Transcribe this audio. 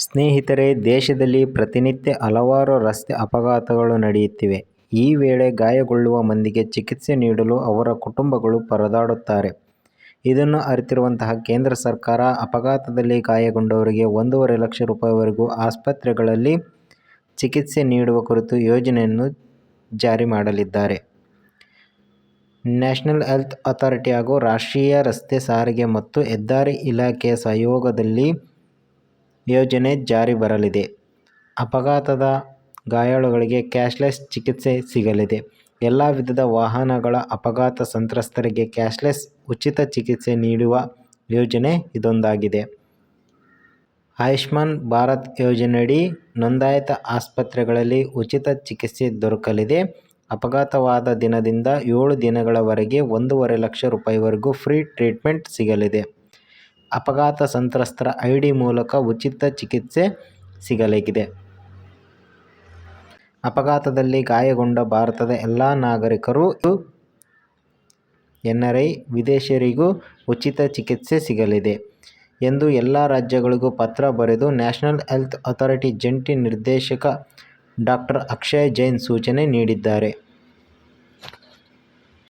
ಸ್ನೇಹಿತರೆ, ದೇಶದಲ್ಲಿ ಪ್ರತಿನಿತ್ಯ ಹಲವಾರು ರಸ್ತೆ ಅಪಘಾತಗಳು ನಡೆಯುತ್ತಿವೆ. ಈ ವೇಳೆ ಗಾಯಗೊಳ್ಳುವ ಮಂದಿಗೆ ಚಿಕಿತ್ಸೆ ನೀಡಲು ಅವರ ಕುಟುಂಬಗಳು ಪರದಾಡುತ್ತಾರೆ. ಇದನ್ನು ಅರಿತಿರುವಂತಹ ಕೇಂದ್ರ ಸರ್ಕಾರ ಅಪಘಾತದಲ್ಲಿ ಗಾಯಗೊಂಡವರಿಗೆ ಒಂದೂವರೆ ಲಕ್ಷ ರೂಪಾಯಿವರೆಗೂ ಆಸ್ಪತ್ರೆಗಳಲ್ಲಿ ಚಿಕಿತ್ಸೆ ನೀಡುವ ಕುರಿತು ಯೋಜನೆಯನ್ನು ಜಾರಿ ಮಾಡಲಿದ್ದಾರೆ. ನ್ಯಾಷನಲ್ ಹೆಲ್ತ್ ಅಥಾರಿಟಿ ಹಾಗೂ ರಾಷ್ಟ್ರೀಯ ರಸ್ತೆ ಸಾರಿಗೆ ಮತ್ತು ಹೆದ್ದಾರಿ ಇಲಾಖೆಯ ಸಹಯೋಗದಲ್ಲಿ ಯೋಜನೆ ಜಾರಿ ಬರಲಿದೆ. ಅಪಘಾತದ ಗಾಯಾಳುಗಳಿಗೆ ಕ್ಯಾಶ್ಲೆಸ್ ಚಿಕಿತ್ಸೆ ಸಿಗಲಿದೆ. ಎಲ್ಲ ವಿಧದ ವಾಹನಗಳ ಅಪಘಾತ ಸಂತ್ರಸ್ತರಿಗೆ ಕ್ಯಾಶ್ಲೆಸ್ ಉಚಿತ ಚಿಕಿತ್ಸೆ ನೀಡುವ ಯೋಜನೆ ಇದೊಂದಾಗಿದೆ. ಆಯುಷ್ಮಾನ್ ಭಾರತ್ ಯೋಜನೆಯಡಿ ನೋಂದಾಯಿತ ಆಸ್ಪತ್ರೆಗಳಲ್ಲಿ ಉಚಿತ ಚಿಕಿತ್ಸೆ ದೊರಕಲಿದೆ. ಅಪಘಾತವಾದ ದಿನದಿಂದ ಏಳು ದಿನಗಳವರೆಗೆ ಒಂದೂವರೆ ಲಕ್ಷ ರೂಪಾಯಿವರೆಗೂ ಫ್ರೀ ಟ್ರೀಟ್ಮೆಂಟ್ ಸಿಗಲಿದೆ. ಅಪಘಾತ ಸಂತ್ರಸ್ತರ ಐಡಿ ಮೂಲಕ ಉಚಿತ ಚಿಕಿತ್ಸೆ ಸಿಗಲಿದೆ. ಅಪಘಾತದಲ್ಲಿ ಗಾಯಗೊಂಡ ಭಾರತದ ಎಲ್ಲ ನಾಗರಿಕರು ಎನ್ಆರ್ಐ, ವಿದೇಶಿಯರಿಗೂ ಉಚಿತ ಚಿಕಿತ್ಸೆ ಸಿಗಲಿದೆ ಎಂದು ಎಲ್ಲ ರಾಜ್ಯಗಳಿಗೂ ಪತ್ರ ಬರೆದು ನ್ಯಾಷನಲ್ ಹೆಲ್ತ್ ಅಥಾರಿಟಿ ಜಂಟಿ ನಿರ್ದೇಶಕ ಡಾಕ್ಟರ್ ಅಕ್ಷಯ್ ಜೈನ್ ಸೂಚನೆ ನೀಡಿದ್ದಾರೆ.